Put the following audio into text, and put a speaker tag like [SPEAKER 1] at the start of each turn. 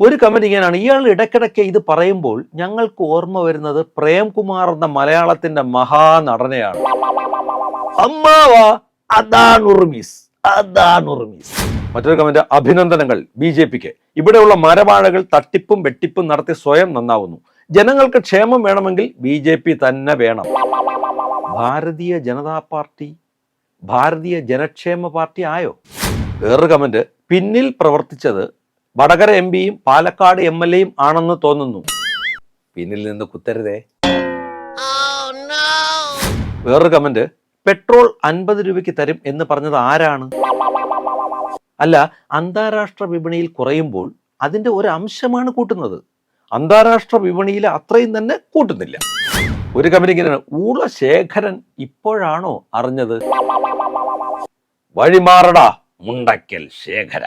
[SPEAKER 1] ഒരു കമന്റ് ഇങ്ങനെയാണ്. ഇയാൾ ഇടയ്ക്കിടയ്ക്ക് ഇത് പറയുമ്പോൾ ഞങ്ങൾക്ക് ഓർമ്മ വരുന്നത് പ്രേംകുമാർ എന്ന മലയാളത്തിന്റെ മഹാനടനെയാണ് മറ്റൊരു കമന്റ് അഭിനന്ദനങ്ങൾ ബി ജെ പിക്ക്. ഇവിടെയുള്ള മരവാഴകൾ തട്ടിപ്പും വെട്ടിപ്പും നടത്തി സ്വയം നന്നാവുന്നു. ജനങ്ങൾക്ക് ക്ഷേമം വേണമെങ്കിൽ ബി ജെ പി തന്നെ വേണം. ഭാരതീയ ജനതാ പാർട്ടി ഭാരതീയ ജനക്ഷേമ പാർട്ടി ആയോ? വേറൊരു കമന്റ് പിന്നിൽ പ്രവർത്തിച്ചത് വടകര എം പിയും പാലക്കാട് എം എൽ എയും ആണെന്ന് തോന്നുന്നു. പിന്നിൽ നിന്ന് കുത്തരുതേ. വേറൊരു കമന്റ് പെട്രോൾ അൻപത് രൂപയ്ക്ക് തരും എന്ന് പറഞ്ഞത് ആരാണ്? അല്ല അന്താരാഷ്ട്ര വിപണിയിൽ കുറയുമ്പോൾ അതിന്റെ ഒരു അംശമാണ് കൂട്ടുന്നത്. അന്താരാഷ്ട്ര വിപണിയിൽ അത്രയും തന്നെ കൂട്ടുന്നില്ല. ഒരു കമ്പനി ഇങ്ങനെയാണ്. ഊള ശേഖരൻ ഇപ്പോഴാണോ അറിഞ്ഞത്? വഴിമാറടാ മുണ്ടക്കൽ ശേഖര.